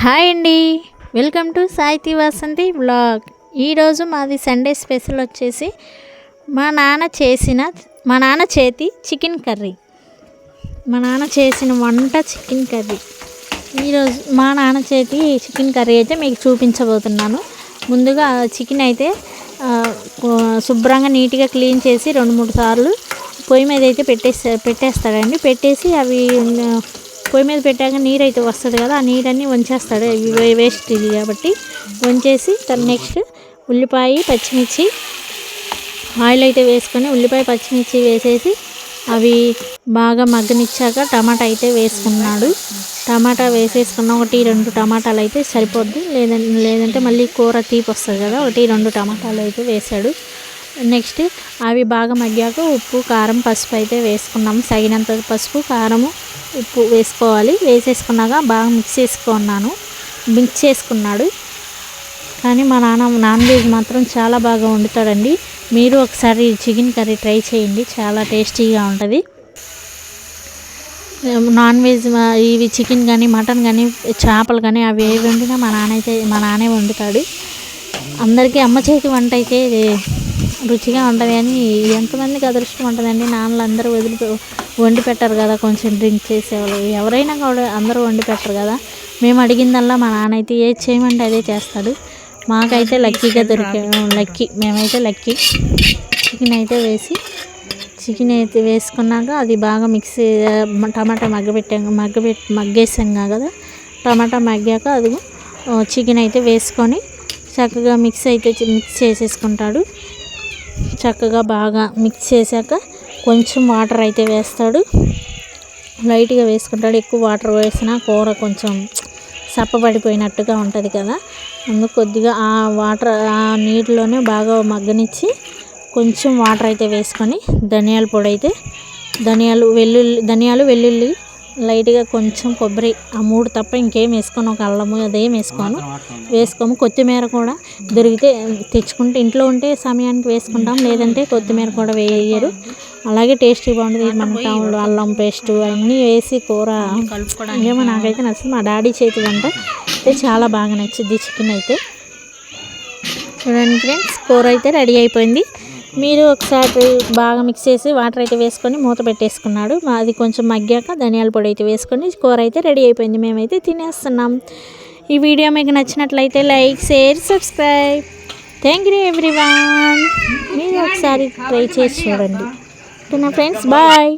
Hi అండి. Welcome to Sahithi Vasanthi blog ఈరోజు మాది సండే స్పెషల్ వచ్చేసి మా నాన్న చేసిన మా నాన్న చేతి చికెన్ కర్రీ. మా నాన్న చేసిన వంట చికెన్ కర్రీ. ఈరోజు మా నాన్న చేతి చికెన్ కర్రీ అయితే మీకు చూపించబోతున్నాను. ముందుగా చికెన్ అయితే శుభ్రంగా నీట్గా క్లీన్ చేసి రెండు మూడు సార్లు పొయ్యి మీద అయితే పెట్టేస్తా పెట్టేస్తాడండి. పెట్టేసి అవి పొయ్యి మీద పెట్టాక నీరు అయితే వస్తుంది కదా ఆ నీరన్నీ వంచేస్తాడు. ఇవి వేస్ట్ ఇది కాబట్టి వంచేసి తను నెక్స్ట్ ఉల్లిపాయ పచ్చిమిర్చి ఆయిల్ అయితే వేసుకొని ఉల్లిపాయ పచ్చిమిర్చి వేసేసి అవి బాగా మగ్గనిచ్చాక టమాటా అయితే వేసుకున్నాడు. టమాటా వేసేసుకున్న ఒకటి రెండు టమాటాలు అయితే సరిపోద్ది. లేదంటే లేదంటే మళ్ళీ కూర తీపి వస్తుంది కదా ఒకటి రెండు టమాటాలు అయితే వేశాడు నెక్స్ట్ అవి బాగా మగ్గాక ఉప్పు కారం పసుపు అయితే వేసుకున్నాము తగినంత పసుపు కారము ఉప్పు వేసుకోవాలి. వేసేసుకున్నాక బాగా మిక్స్ చేసుకున్నాను. మిక్స్ చేసుకున్నాడు. కానీ మా నాన్న నాన్ వెజ్ మాత్రం చాలా బాగా వండుతాడండి. మీరు ఒకసారి చికెన్ కర్రీ ట్రై చేయండి. చాలా టేస్టీగా ఉంటుంది. నాన్ వెజ్ ఇవి చికెన్ కానీ మటన్ కానీ చేపలు కానీ అవి ఏవి వండినా మా నాన్న అయితే మా నాన్నే వండుతాడు. అందరికీ అమ్మ చేతి వంట అయితే రుచిగా ఉంటుంది కానీ ఎంతమందికి అదృష్టం ఉంటుందండి. నాన్నలు అందరూ వదిలి వండి పెట్టరు కదా కొంచెం డ్రింక్ చేసేవాళ్ళు. ఎవరైనా కూడా అందరూ వండి పెట్టరు కదా. మేము అడిగిందల్లా మా నాన్న అయితే ఏది చేయమంటే అదే చేస్తాడు. మాకైతే లక్కీగా దొరికే లక్కీ. మేమైతే లక్కీ. చికెన్ అయితే వేసి చికెన్ అయితే వేసుకున్నాక అది బాగా మిక్స్ టమాటా మగ్గబెట్టాక మగ్గబెట్ మగ్గేసాం కదా. టమాటా మగ్గాక అది చికెన్ అయితే వేసుకొని చక్కగా మిక్స్ అయితే మిక్స్ చేసేసుకుంటాడు. చక్కగా బాగా మిక్స్ చేశాక కొంచెం వాటర్ అయితే వేస్తాడు. లైట్గా వేసుకుంటాడు. ఎక్కువ వాటర్ వేసినా కూర కొంచెం సప్పబడిపోయినట్టుగా ఉంటుంది కదా. అందుకు కొద్దిగా ఆ వాటర్ ఆ నీటిలోనే బాగా మగ్గనిచ్చి కొంచెం వాటర్ అయితే వేసుకొని ధనియాల పొడి అయితే ధనియాలు వెల్లుల్లి ధనియాలు వెల్లుల్లి లైట్గా కొంచెం కొబ్బరి ఆ మూడు తప్ప ఇంకేం వేసుకోను. ఒక అల్లము అదేం వేసుకోను. వేసుకోము. కొత్తిమీర కూడా దొరికితే తెచ్చుకుంటే ఇంట్లో ఉంటే సమయానికి వేసుకుంటాం. లేదంటే కొత్తిమీర కూడా వేయరు. అలాగే టేస్టీ బాగుంటుంది. మన టౌన్లో అల్లం పేస్ట్ అన్నీ వేసి కూర ఏమో నాకైతే నచ్చింది. మా డాడీ చేతి వంట అయితే చాలా బాగా నచ్చింది చికెన్ అయితే. చూడండి ఫ్రెండ్స్ కూర అయితే రెడీ అయిపోయింది. మీరు ఒకసారి బాగా మిక్స్ చేసి వాటర్ అయితే వేసుకొని మూత పెట్టేసుకున్నాడు. అది కొంచెం మగ్గాక ధనియాల పొడి అయితే వేసుకొని కూర అయితే రెడీ అయిపోయింది. మేమైతే తినేస్తున్నాం. ఈ వీడియో మీకు నచ్చినట్లయితే like share subscribe. Thank you everyone మీరు ఒకసారి ట్రై చేసి చూడండి. ఓకేనా ఫ్రెండ్స్? బాయ్.